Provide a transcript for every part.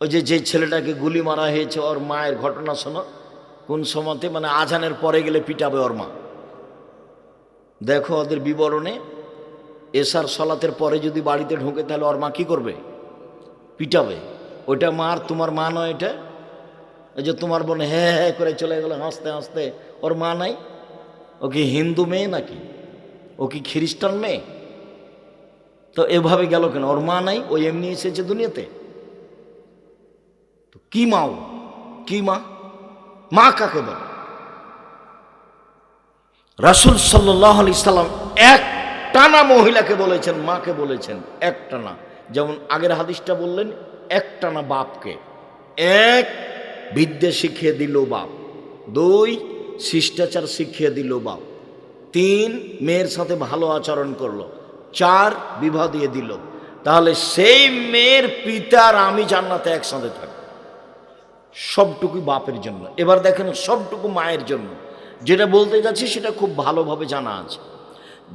ওই যে যে ছেলেটাকে গুলি মারা হয়েছে ওর মায়ের ঘটনা শোনো। কোন সময়তে? মানে আজানের পরে গেলে পিটাবে ওর মা। দেখো ওদের বিবরণে, এসার সলাতের পরে যদি বাড়িতে ঢোকে তাহলে ওর মা কি করবে? পিটাবে। ওইটা মার তোমার মা নয় এটা? ওই যে তোমার বোন হ্যাঁ হ্যাঁ করে চলে গেল, হাসতে হাসতে। ওর মা নাই? ও কি হিন্দু মেয়ে নাকি? ও কি খ্রিস্টান মেয়ে? তো এভাবে গেল কেন? ওর মা নাই? ও এমনি এসেছে দুনিয়াতে? কি মা ও? কি মা? মা কাকে বলে? রাসুল সাল্লাহ আলি সাল্লাম এক টানা মহিলাকে বলেছেন, মাকে বলেছেন এক টানা যেমন আগের হাদিসটা বললেন এক টানা বাপকে। এক, বিদ্যে শিখিয়ে দিল বাপ। দুই, শিষ্টাচার শিখিয়ে দিল বাপ। তিন, মেয়ের সাথে ভালো আচরণ করল। চার, বিবাহ দিয়ে দিল। তাহলে সেই মেয়ের পিতার আমি জান্নাতে একসাথে থাকব। সবটুকুই বাপের জন্য। এবার দেখেন সবটুকু মায়ের জন্য। যেটা বলতে যাচ্ছি সেটা খুব ভালোভাবে জানা আছে।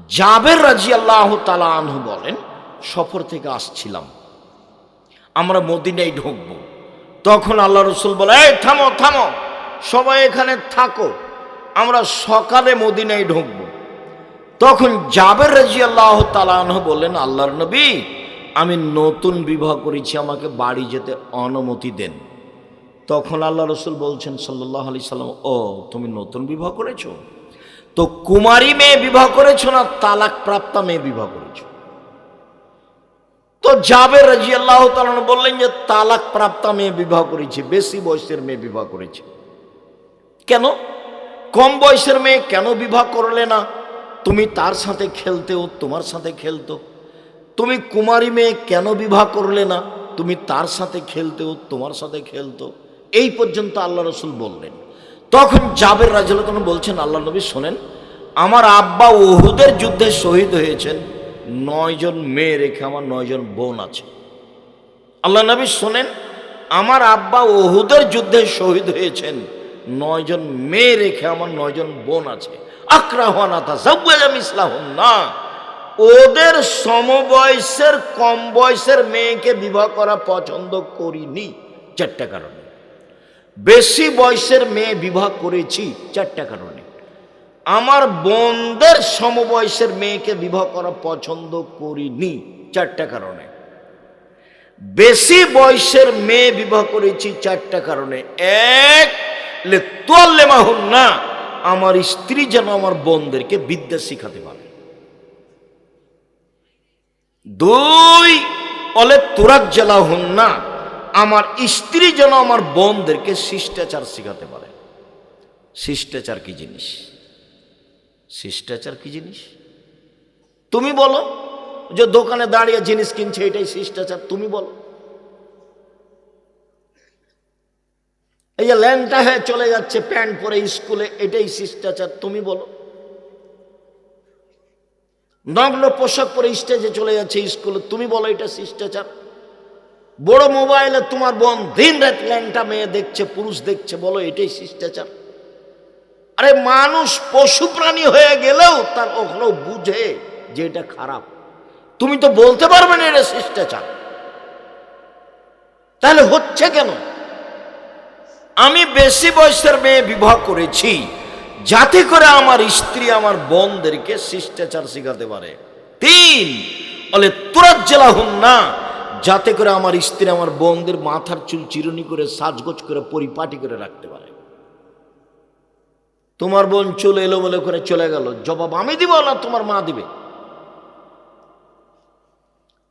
জাবের রাজি আল্লাহ তালা আনহু বলেন, সফর থেকে আসছিলাম। আমরা মদিনায় ঢুকবো। তখন আল্লাহ রসুল বলে, এই থামো থামো। সবাই এখানে থাকো। আমরা সকালে মদিনায় ঢুকবো। তখন জাবের রাজি আল্লাহ তালাহ বললেন, আল্লাহর নবী, আমি নতুন বিবাহ করেছি, আমাকে বাড়ি যেতে অনুমতি দেন। তখন আল্লাহ রসুল বলছেন সাল্লাহ আলি সাল্লাম, ও, তুমি নতুন বিবাহ করেছ? তো কুমারী মেয়ে বিবাহ করেছ না তালাক প্রাপ্তা মেয়ে বিবাহ করেছ? তো যাবে রাজি আল্লাহ বললেন যে তালাক প্রাপ্তা মেয়ে বিবাহ করেছে, বেশি বয়সের মেয়ে বিবাহ করেছে। কেন? কম বয়সের মেয়ে কেন বিবাহ করলে না? তুমি তার সাথে খেলতেও, তোমার সাথে খেলতো। তুমি কুমারী মেয়ে কেন বিবাহ করলে না? তুমি তার সাথে খেলতেও, তোমার সাথে খেলতো। এই পর্যন্ত আল্লাহ রসুল বললেন। তখন জাবের রাজলতন বলছেন, আল্লাহ নবী শোনেন, আমার আব্বা ওহুদের যুদ্ধে শহীদ হয়েছেন নয়জন মেয়ে রেখে আমার নয়জন বোন আছে। আল্লাহ নবী শোনেন, আমার আব্বা ওহুদের যুদ্ধে শহীদ হয়েছেন নয়জন মেয়ে রেখে আমার নয়জন বোন আছে। আক্রাহানাথা ইসলাম না ওদের সমবয়সের কম বয়সের মেয়েকে বিবাহ করা পছন্দ করিনি, চারটা কারণে। বেশি বয়সের মেয়ে বিবাহ করেছি চারটা কারণে। আমার বোনদের সমবয়সের মেয়েকে বিবাহ করা পছন্দ করিনি চারটা কারণে। বেশি বয়সের মেয়ে বিবাহ করেছি চারটা কারণে। এক, লে তোয়াল্লে মাহুন না আমার স্ত্রী যেন আমার বোনদেরকে বিদ্যা শিখাতে পারে। দুই, অলে তোরাক জেলা হন না আমার স্ত্রী যেন আমার বোনদেরকে শিষ্টাচার শেখাতে পারে। শিষ্টাচার কি জিনিস? শিষ্টাচার কি জিনিস? তুমি বলো যে দোকানে দাঁড়িয়ে জিনিস কিনছে, এটাই শিষ্টাচার, তুমি বলো। এই যে ল্যাংটা হয়ে চলে যাচ্ছে প্যান্ট পরে স্কুলে, এটাই শিষ্টাচার, তুমি বলো। নগ্ন পোশাক পরে স্টেজে চলে যাচ্ছে স্কুলে, তুমি বলো এটা শিষ্টাচার। বড় মোবাইলে তোমার বোন দিন রাত ল্যাংটা মেয়ে দেখছে, পুরুষ দেখছে, বলো এটাই শিষ্টাচার। আরে মানুষ পশু প্রাণী হয়ে গেলেও তার ওখানেও বুঝে যে এটা খারাপ। তুমি তো বলতে পারবে না এটা শিষ্টাচার। তাহলে হচ্ছে কেন? আমি বেশি বয়সের মেয়ে বিবাহ করেছি, যাতে করে আমার স্ত্রী আমার বোনদেরকে শিষ্টাচার শিখাতে পারে। তিন, বলে তুরাত জেলা হন না যাতে করে আমার স্ত্রী আমার বোনদের মাথার চুল চিরুনি করে, সাজগোজ করে, পরিপাটি করে রাখতে পারে। তোমার বোন চলে এলো বলে করে চলে গেল। জবাব আমি দিব না, তোমার মা দিবে।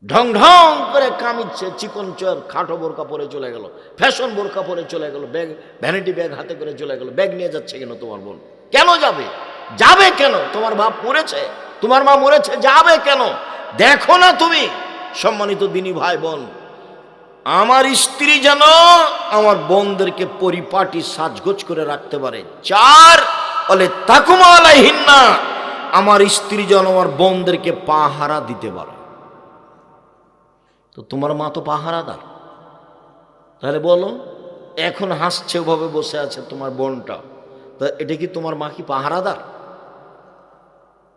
ঢং ঢং করে কামিচ্ছে, চিকন চর, খাটো বোরকা পরে চলে গেল, ফ্যাশন বোরকা পরে চলে গেল, ব্যাগ ভ্যানিটি ব্যাগ হাতে করে চলে গেল, ব্যাগ নিয়ে যাচ্ছে কেন তোমার বোন? কেন যাবে? যাবে কেন? তোমার বাপ মরেছে, তোমার মা মরেছে, যাবে কেন? দেখো না তুমি। সম্মানিত দিনী ভাই বোন, আমার স্ত্রী যেন আমার বোনদেরকে পরিপাটি সাজগোজ করে রাখতে পারে। চার, বলে, তাকুমা আলাইহিন্না আমার স্ত্রী যেন আমার বোনদেরকে পাহারা দিতে পারে। তো তোমার মা তো পাহারাদার। তাহলে বলো, এখন হাসছে, ওভাবে বসে আছে তোমার বোনটা। তা এটা কি তোমার মা কি পাহারাদার?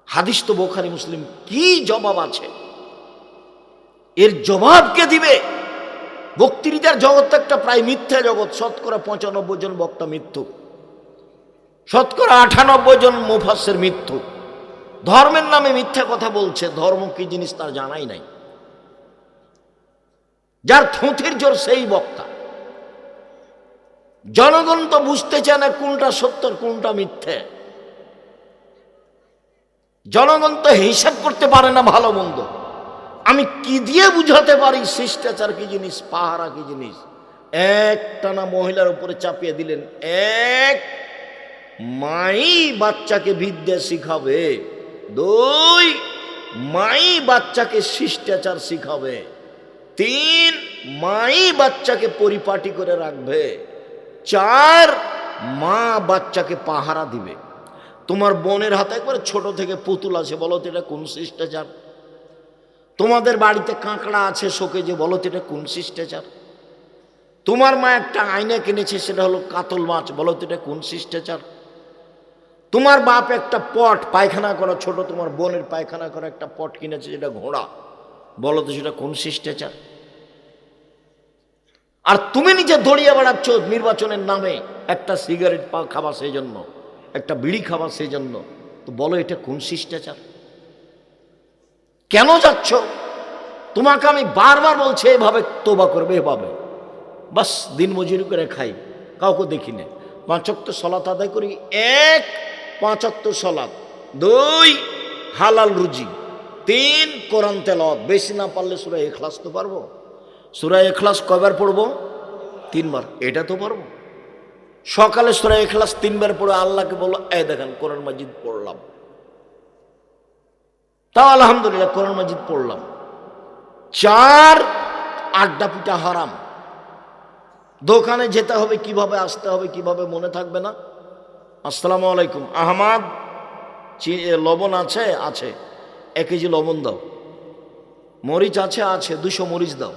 হাদিস তো বোখারি মুসলিম, কি জবাব আছে? এর জবাব কে দিবে? বক্তৃতার জগৎ একটা প্রায় মিথ্যা জগৎ। শতকরা পঁচানব্বই জন বক্তা মৃত্যু। শতকরা আটানব্বই জন মুফাসের মৃত্যু। ধর্মের নামে মিথ্যা কথা বলছে, ধর্ম কি জিনিস তার জানাই নাই। যার থুঁথির জোর সেই বক্তা। জনগণ তো বুঝতে চায় না কোনটা সত্য আর কোনটা মিথ্যে। জনগণ তো হিসাব করতে পারে না ভালো মন্দ। আমি কি দিয়ে বুঝাতে পারি শিষ্টাচার কি জিনিস, পাহারা কি জিনিস? একটানা মহিলার উপরে চাপিয়ে দিলেন, এক মাই বাচ্চাকে বিদ্যা শিখাবে, দুই মাই বাচ্চাকে শিষ্টাচার শিখাবে, তিন মাই বাচ্চাকে পরিপাটি করে রাখবে, চার মা বাচ্চাকে পাহারা দিবে। তোমার বোনের হাতে একবার ছোট থেকে পুতুল আছে, বলো তো এটা কোন শিষ্টাচার? তোমাদের বাড়িতে কাঁকড়া আছে শোকে যে বলো তো এটা কোন শিষ্টাচার? তোমার মা একটা আয়না কিনেছে, সেটা হলো কাতল মাছ, বলো তো এটা কোন শিষ্টাচার? তোমার বাপ একটা পট, পায়খানা করা ছোট, তোমার বোনের পায়খানা করা একটা পট কিনেছে, যেটা ঘোড়া, বলো তো সেটা কোন শিষ্টাচার? আর তুমি নিজে দড়িয়ে বেড়াচ্ছ নির্বাচনের নামে, একটা সিগারেট পা খাবা সেই জন্য একটা বিড়ি খাবা সেই জন্য তো বলো এটা কোন শিষ্টাচার? কেন যাচ্ছ? তোমাকে আমি বারবার বলছি, এভাবে তোবা করবে, এভাবে। বাস, দিন মজুরি করে খাই। কাউকে দেখি না। পাঁচক্ত সলাত আদায় করি। এক, পাঁচক্ত সলাত। দুই, হালাল রুজি। তিন, কোরআন তেলত বেশি না পারলে সুরাই এখলাস তো পারব। সুরাই এখলাস কয়বার পড়ব? তিনবার। এটা তো পারব। সকালে সুরাই এখলাস তিনবার পড়ে আল্লাহকে বলো এ দেখেন, কোরআন মাজিদ পড়লাম। তাও আলহামদুলিল্লাহ কোরআন মাজিদ পড়লাম। চার আড্ডা পিটা হারাম। দোকানে যেতে হবে, কীভাবে আসতে হবে, কীভাবে মনে থাকবে না? আসসালামু আলাইকুম। আহমাদ লবণ আছে? আছে। এক কেজি লবণ দাও। মরিচ আছে? আছে। দুশো মরিচ দাও।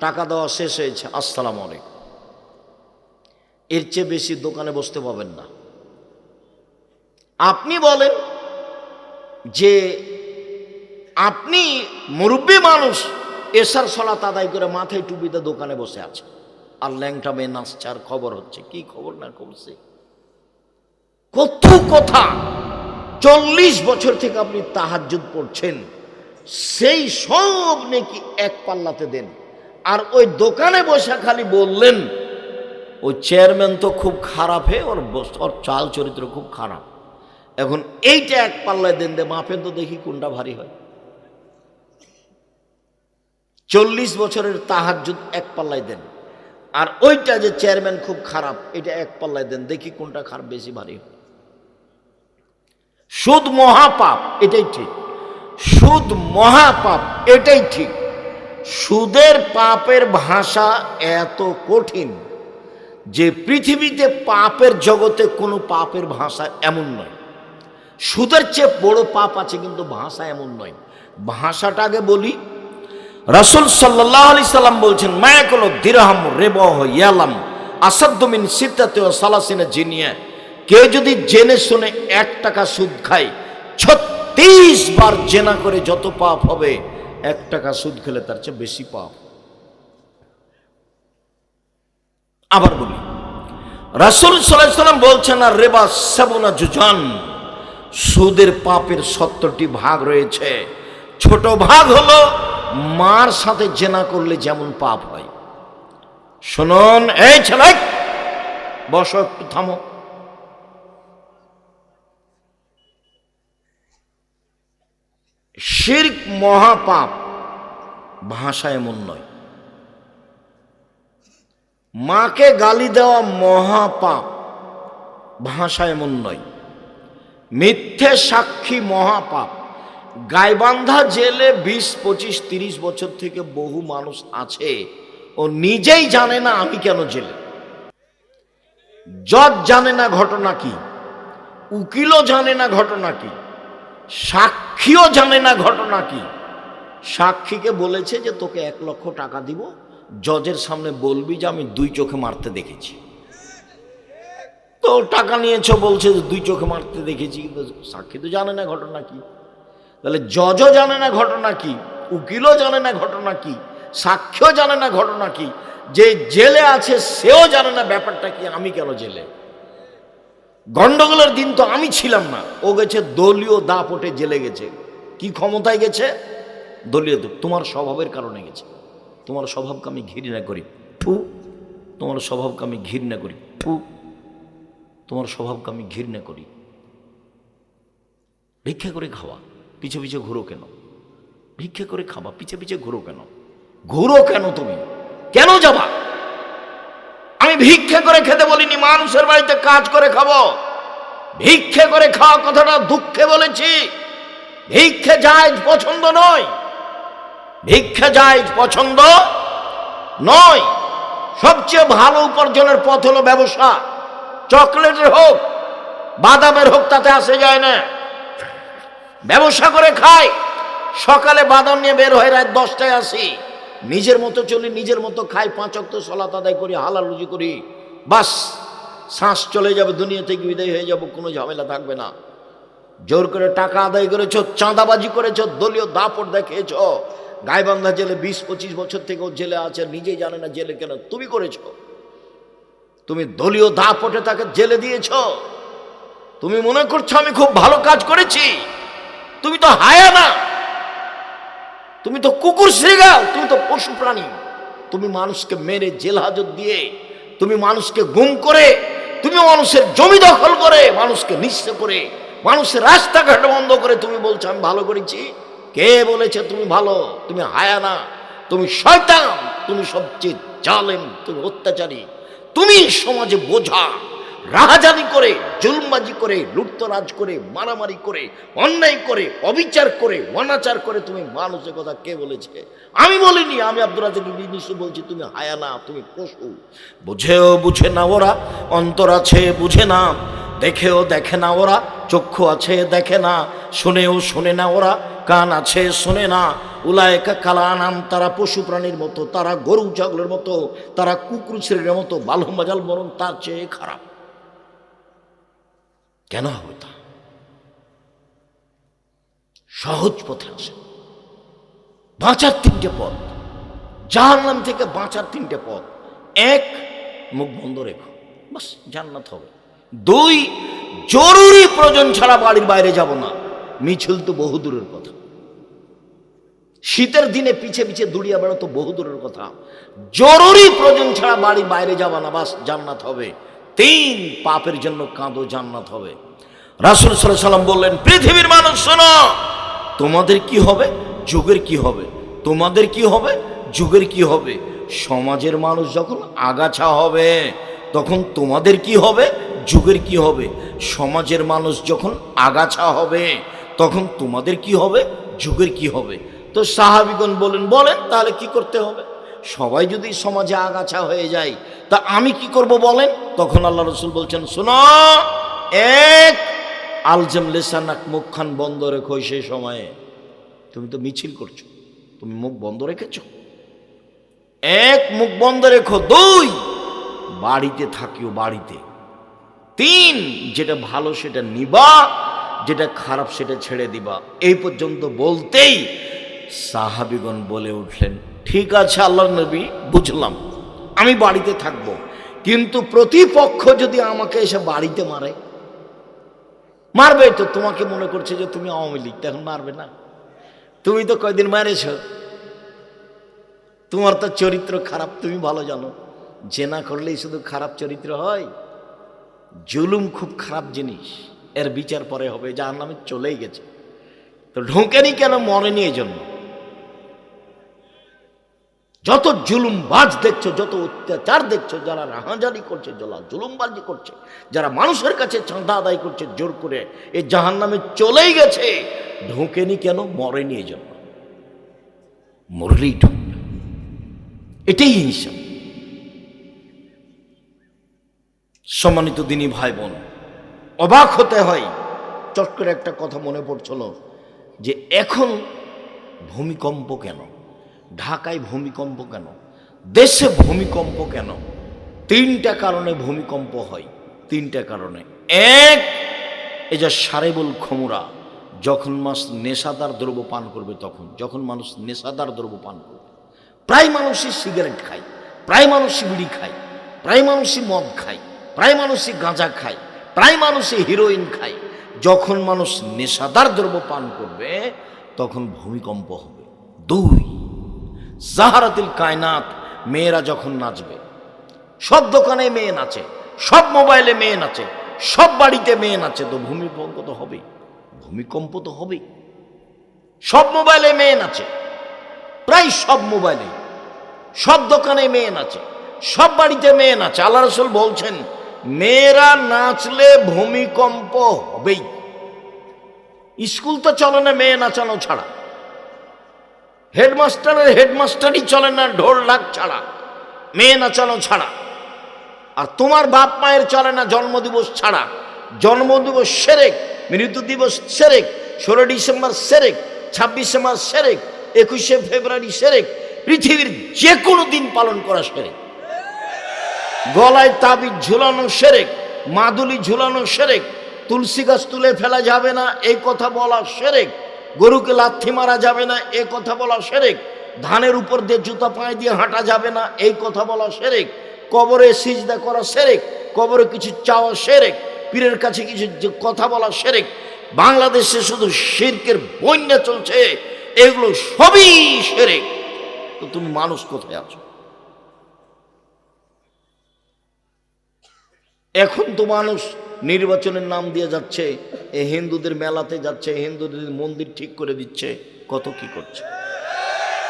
টাকা দেওয়া শেষ হয়েছে। আসসালামু আলাইকুম। এর চেয়ে বেশি দোকানে বসতে পাবেন না। আপনি বলেন যে আপনি মুরব্বী মানুষ, এসার সলাত আদায় করে মাথায় টুপিতে দোকানে বসে আছে। আর ল্যাংটা মেয়ে নাচছে, আর খবর হচ্ছে। কি খবর না করছে? কত কথা। চল্লিশ বছর থেকে আপনি তাহাজ্জুদ পড়ছেন। সেই সব নাকি এক পাল্লাতে দেন। আর ওই দোকানে বসে খালি বললেন, ওই চেয়ারম্যান তো খুব খারাপ হে, ওর ওর চাল চরিত্র খুব খারাপ। এখন এইটা এক পাল্লায় দেন দে মাপেন তো দেখি কোনটা ভারী হয়। চল্লিশ বছরের তাহাজ্জুদ এক পাল্লায় দেন। আর ওইটা যে চেয়ারম্যান খুব খারাপ, এটা এক পাল্লায় দেন। দেখি কোনটা খারাপ, বেশি ভারী সুদ মহাপাপ, এটাই ঠিক। সুদ মহাপাপ, এটাই ঠিক। সুদের পাপের ভাষা এত কঠিন যে পৃথিবীতে পাপের জগতে কোনো পাপের ভাষা এমন নয়। সুদের চেয়ে বড় পাপ আছে কিন্তু ভাষা এমন নয়। ভাষাটা আগে বলি রাসুল সাল্লাহ আলি সাল্লাম বলছেন মায়া কোনো দিরহাম রেবহ ইয়ালাম আসাদ্দমিন সিদ্ধাতে ও সালাসিনে জিনিয়া। কেউ যদি জেনে শুনে এক টাকা সুদ খায়, ছত্রিশ বার জেনা করে যত পাপ হবে, এক টাকা সুদ খেলে তার চেয়ে বেশি পাপ। আবার বলি, রাসুল সাল্লাম বলছেন, আর রেবা সেবনা জুজান, সুদের পাপের সত্তরটি ভাগ রয়েছে। ছোট ভাগ হলো মার সাথে জেনা করলে যেমন পাপ হয়। শুনুন, এই ছেলে, বসো একটু, থামো। শির্ক মহাপাপ ভাষা এমন নয়। মাকে গালি দেওয়া মহাপাপ ভাষা এমন নয়। মিথ্যে সাক্ষী মহাপাপ গাইবান্ধা জেলে বিশ, পঁচিশ, তিরিশ বছর থেকে বহু মানুষ আছে। ও নিজেই জানে না আমি কেন জেলে। জজ জানে না ঘটনা কি? উকিলও জানে না ঘটনা কি? সাক্ষীও জানে না ঘটনা কি? সাক্ষীকে বলেছে যে তোকে এক লক্ষ টাকা দিব, জজের সামনে বলবি যে আমি দুই চোখে মারতে দেখেছি। তো টাকা নিয়েছো, বলছে দুই চোখে মারতে দেখেছি সাক্ষী তো জানে না ঘটনা কি। তাহলে জজও জানে না ঘটনা কি, উকিলও জানে না ঘটনা কি সাক্ষ্যও জানে না ঘটনা কি, যে জেলে আছে সেও জানে না ব্যাপারটা কি, আমি কেন জেলে? গন্ডগোলের দিন তো আমি ছিলাম না, ও গেছে দলীয় দাপটে জেলে গেছে। কি ক্ষমতায় গেছে? দলীয় দল। তোমার স্বভাবের কারণে গেছে। তোমার স্বভাবকে আমি ঘৃণা করি। ফু। তোমার স্বভাবকে আমি ঘৃণা করি। ফু। তোমার স্বভাবকে আমি ঘৃণা করি। ভিক্ষা করে খাওয়া। পিছে পিছে ঘুরো কেন? ভিক্ষে করে খাবা, পিছে পিছে ঘুরো কেন? ঘুরো কেন তুমি? কেন যাবা? আমি ভিক্ষে করে খেতে বলিনি, মানুষের বাড়িতে কাজ করে খাব। ভিক্ষে করে খাওয়া কথাটা দুঃখে বলেছি। ভিক্ষে যায় পছন্দ নয়। ভিক্ষে যায় পছন্দ নয়। সবচেয়ে ভালো উপার্জনের পথ হলো ব্যবসা। চকলেটের হোক, বাদামের হোক, তাতে আসে যায় না। ব্যবসা করে খাই সকালে বাদাম নিয়ে বের হয়, রাত দশটায় আসি। নিজের মতো চলি, নিজের মতো খাই, পাঁচ অক্ত সলাত আদায় করি, হালাল রুজি করি। বাস, শ্বাস চলে যাবে, দুনিয়া থেকে বিদায় হয়ে যাব, কোনো ঝামেলা থাকবে না। জোর করে টাকা আদায় করেছ, চাঁদাবাজি করেছ, দলীয় দাপট দেখিয়েছ। গাইবান্ধা জেলে বিশ, পঁচিশ বছর থেকে ও জেলে আছে নিজেই জানে না জেলে কেন। তুমি করেছ। তুমি দলীয় দাপটে তাকে জেলে দিয়েছ। তুমি মনে করছ আমি খুব ভালো কাজ করেছি? তুমি তো হায়া না তুমি তো কুকুর শ্রীগাল তুমি তো পশু প্রাণী। তুমি মানুষকে মেরে জেল হাজত দিয়ে, তুমি মানুষকে গুম করে, তুমি মানুষের জমি দখল করে, মানুষকে নিঃস্ব করে, মানুষের রাস্তাঘাট বন্ধ করে তুমি বলছো, আমি ভালো করেছি? কে বলেছে, তুমি ভালো, তুমি হায়া না তুমি শয়তান, তুমি সবচেয়ে জালেম, তুমি অত্যাচারী, তুমি সমাজে বোঝা। রাহাজানি করে জুলমাজি করে, লুটতরাজ করে, মারামারি করে, অন্যায় করে, অবিচার করে, অনাচার করে তুমি মানুষের কথা কে বলেছে? আমি বলিনি, আমি আব্দুল রাজাক বলছি, তুমি হায়া না, তুমি পশু। বুঝেও বুঝে না ওরা, অন্তর আছে বুঝে না, দেখেও দেখে না ওরা, চক্ষু আছে দেখে না, শুনেও শুনে না ওরা, কান আছে শোনে না। উলায়কা কালা নাম তারা পশু প্রাণীর মতো, তারা গরু, ছাগলের মতো, তারা কুকুর, ছেলের মতো বালু মাজাল বরং তার চেয়ে খারাপ। কেন হবে তা? সহজ পথে আসে। বাঁচার তিনটে পথ। জাহান্নাম থেকে বাঁচার তিনটে পথ। এক, মুখ বন্ধ রেখো। বাস, জান্নাত হবে। দুই, জরুরি প্রয়োজন ছাড়া বাড়ির বাইরে যাব না। মিছিল তো বহু দূরের কথা। শীতের দিনে পিছে পিছে দুড়িয়া বেড়াতো বহু দূরের কথা। জরুরি প্রয়োজন ছাড়া বাড়ির বাইরে যাবা না। বাস, জান্নাত হবে। তিন পাপের জন্য কাঁদো, জান্নাত হবে। রাসুল সাল্লাম বললেন, পৃথিবীর মানুষ, শোনো, তোমাদের কি হবে? যুগের কি হবে? তোমাদের কি হবে? যুগের কি হবে? সমাজের মানুষ যখন আগাছা হবে, তখন তোমাদের কি হবে? যুগের কি হবে? সমাজের মানুষ যখন আগাছা হবে, তখন তোমাদের কি হবে? যুগের কি হবে? তো সাহাবিগণ বলেন বলেন, তাহলে কি করতে হবে? সবাই যদি সমাজে আগাছা হয়ে যায়, তা আমি কি করব বলেন? তখন আল্লাহ রসুল বলছেন, শোনো, এক আলজম লেসানাক মুখখান বন্ধ রেখো সেই সময়ে। তুমি তো মিছিল করছ, তুমি মুখ বন্ধ রেখেছ। এক, মুখ বন্ধ রেখো। দুই, বাড়িতে থাকিও বাড়িতে। তিন, যেটা ভালো সেটা নিবা, যেটা খারাপ সেটা ছেড়ে দিবা। এই পর্যন্ত বলতেই সাহাবিগণ বলে উঠলেন ঠিক আছে আল্লাহ নবী, বুঝলাম। আমি বাড়িতে থাকব। কিন্তু প্রতিপক্ষ যদি আমাকে এসে বাড়িতে মারে, মারবে তো তোমাকে মনে করছে যে তুমি আওয়ামী লীগ তখন মারবে না। তুমি তো কয়দিন মারেছ? তোমার তো চরিত্র খারাপ, তুমি ভালো জানো। জেনা করলেই শুধু খারাপ চরিত্র হয়। জুলুম খুব খারাপ জিনিস। এর বিচার পরে হবে যার নামে চলেই গেছে। তো ঢোকেনি কেন মরেনি এই জন্য যত জুলুম বাজ দেখছ, যত অত্যাচার দেখছ, যারা রাহাজারি করছে, যারা জুলুমবাজি করছে, যারা মানুষের কাছে চাঁদা আদায় করছে, জোর করে এই জাহান নামে চলেই গেছে, ঢোকেনি কেন? মরেনি এই জন্য। মরলেই ঢুকবে এটাই হিংসা। সম্মানিত দিনী ভাই বোন অবাক হতে হয়, চট করে একটা কথা মনে পড়ছিল, যে এখন ভূমিকম্প কেন? ঢাকায় ভূমিকম্প কেন? দেশে ভূমিকম্প কেন? তিনটা কারণে ভূমিকম্প হয়। তিনটা কারণে। এক, এই যে সারেবুল খমুরা, যখন মানুষ নেশাদার দ্রব্য পান করবে তখন, যখন মানুষ নেশাদার দ্রব্য পান করবে, প্রায় মানুষই সিগারেট খায়, প্রায় মানুষই বিড়ি খায়, প্রায় মানুষই মদ খায়, প্রায় মানুষই গাঁজা খায়, প্রায় মানুষই হিরোইন খায়, যখন মানুষ নেশাদার দ্রব্য পান করবে, তখন ভূমিকম্প হবে। দুই জাহারাতিল কায়নাত, মেয়েরা যখন নাচবে, সব দোকানে মেয়ে নাচে, সব মোবাইলে মেয়ে নাচে, সব বাড়িতে মেয়ে নাচে, তো ভূমিকম্প তো হবেই, ভূমিকম্প তো হবেই। সব মোবাইলে মেয়ে নাচে, প্রায় সব মোবাইলে, সব দোকানে মেয়ে নাচে, সব বাড়িতে মেয়ে নাচে। আল্লাহ রসুল বলছেন, মেয়েরা নাচলে ভূমিকম্প হবেই। স্কুল তো চলে না মেয়ে নাচানো ছাড়া। হেডমাস্টারের হেডমাস্টারই চলে না, ঢোল ঢাক ছাড়া। মেয়ে নাচানো ছাড়া। আর তোমার বাপ মায়ের চলে না, জন্মদিবস ছাড়া। জন্মদিবস সেরেক, মৃত্যু দিবস সেরেক, ষোলো ডিসেম্বর সেরেক, ছাব্বিশে মার্চ সেরেক, একুশে ফেব্রুয়ারি সেরেক, পৃথিবীর যে কোনো দিন পালন করা সেরেক। গলায় তাবিজ ঝুলানো সেরেক, মাদুলি ঝুলানো সেরেক, তুলসী গাছ তুলে ফেলা যাবে না, এই কথা বলা সেরেক। গরুকে লাথি মারা যাবে না, এ কথা বলা সেরেক। ধানের উপর দিয়ে জুতা পায়ে দিয়ে হাঁটা যাবে না, এই কথা বলা সেরেক। কবরে সিজদা করা সেরেক, কবরে কিছু চাওয়া সেরেক, পীরের কাছে কিছু কথা বলা সেরেক। বাংলাদেশে শুধু শিরকের বন্যা চলছে, এগুলো সবই সেরেক। তো তুমি মানুষ কোথায় আছো? এখন তো মানুষ নির্বাচনের নাম দিয়ে যাচ্ছে, এ হিন্দুদের মেলাতে যাচ্ছে, হিন্দুদের মন্দির ঠিক করে দিচ্ছে, কত কি করছে?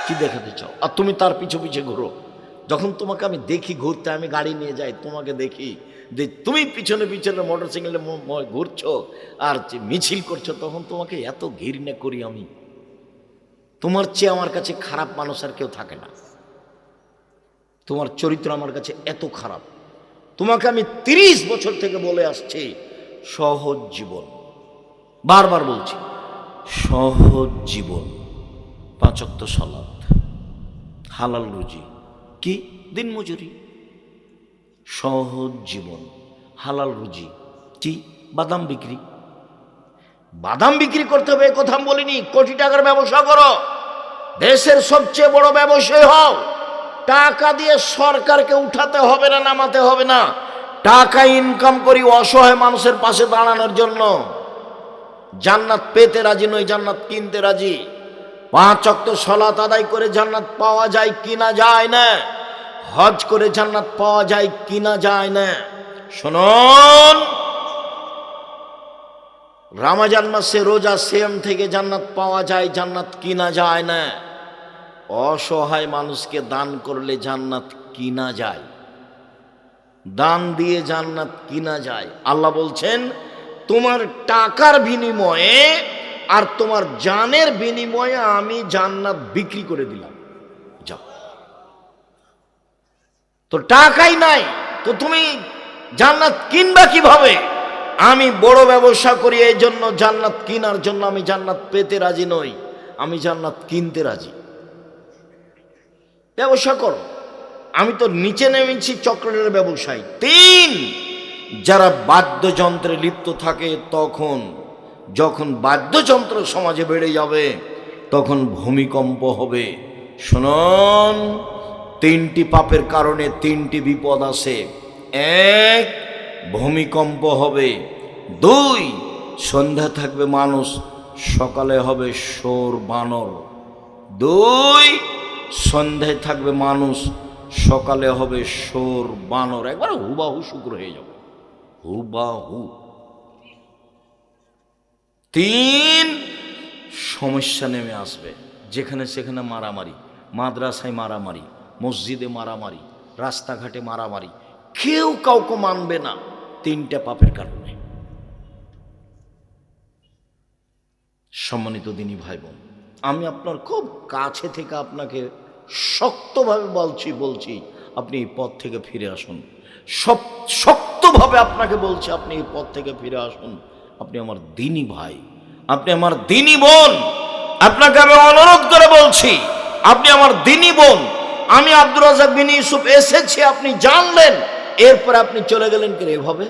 কি দেখাতে চাও? আর তুমি তার পিছু পিছে ঘুরো। যখন তোমাকে আমি দেখি ঘুরতে, আমি গাড়ি নিয়ে যাই, তোমাকে দেখি যে তুমি পিছনে পিছনে মোটর সাইকেলে ঘুরছো আর যে মিছিল করছ, তখন তোমাকে এত ঘৃণা করি আমি। তোমার চেয়ে আমার কাছে খারাপ মানুষ আর কেউ থাকে না। তোমার চরিত্র আমার কাছে এত খারাপ। তোমাকে আমি তিরিশ বছর থেকে বলে আসছি, সহজ জীবন। বারবার বলছি, সহজ জীবন। পাঁচক্ত সলাদ হালাল রুজি। কি? দিন মজুরি। সহজ জীবন, হালাল রুজি। কি? বাদাম বিক্রি। বাদাম বিক্রি করতে হবে কথা বলিনি, কোটি টাকার ব্যবসা করো। দেশের সবচেয়ে বড় ব্যবসায়ী হও। টাকা দিয়ে সরকারকে উঠাতে হবে না, নামাতে হবে না। টাকা ইনকাম করি অসহায় মানুষের পাশে দাঁড়ানোর জন্য। জান্নাত পেতে রাজি নই, জান্নাত কিনতে রাজি। পাঁচ অক্ত সলাত আদায় করে জান্নাত পাওয়া যায় কিনা যায় না। হজ করে জান্নাত পাওয়া যায় কিনা যায় না। শুনুন। রামাজান মাসে রোজা সেম থেকে জান্নাত পাওয়া যায়, জান্নাত কিনা যায় না। অসহায় মানুষকে দান করলে জান্নাত কিনা যায়? দান দিয়ে জান্নাত কিনা যায়? আল্লাহ বলছেন, তোমার টাকার বিনিময়ে আর তোমার জানের বিনিময়ে আমি জান্নাত বিক্রি করে দিলাম। যাও। তো টাকাই নাই, তো তুমি জান্নাত কিনবা কীভাবে? আমি বড় ব্যবসা করি এই জন্য জান্নাত কিনার জন্য আমি জান্নাত পেতে রাজি নই। আমি জান্নাত কিনতে রাজি। ব্যবসা করো। আমি তো নিচে নেমেছি চক্রের ব্যবসায়। তিন, যারা বাদ্যযন্ত্রে লিপ্ত থাকে তখন, যখন বাদ্যযন্ত্র সমাজে বেড়ে যাবে, তখন ভূমিকম্প হবে। শুনুন, তিনটি পাপের কারণে তিনটি বিপদ আসে এক, ভূমিকম্প হবে। দুই, সন্ধ্যা থাকবে মানুষ, সকালে হবে সোর বানর। দুই সন্ধ্যায় থাকবে মানুষ, সকালে হবে সোর বানর, একবার হুবাহু শুক্র হয়ে যাবে। হুবাহু। তিন সমস্যা নেমে আসবে, যেখানে সেখানে মারামারি, মাদ্রাসায় মারামারি, মসজিদে মারামারি, রাস্তাঘাটে মারামারি, কেউ কাউকে মানবে না, তিনটা পাপের কারণে। সম্মানিত দিনী ভাই বোন, আমি আপনার খুব কাছে থেকে আপনাকে শক্তভাবে বলছি বলছি, আপনি এই পথ থেকে ফিরে আসুন। সব শক্তভাবে আপনাকে বলছি, আপনি এই পথ থেকে ফিরে আসুন। আপনি আমার দিনী ভাই, আপনি আমার দিনই বোন। আপনাকে আমি অনুরোধ করে বলছি, আপনি আমার দিনই বোন। আমি আব্দুর রাজাক বিন ইউসুফ এসেছি, আপনি জানলেন, এরপর আপনি চলে গেলেন কি এভাবে?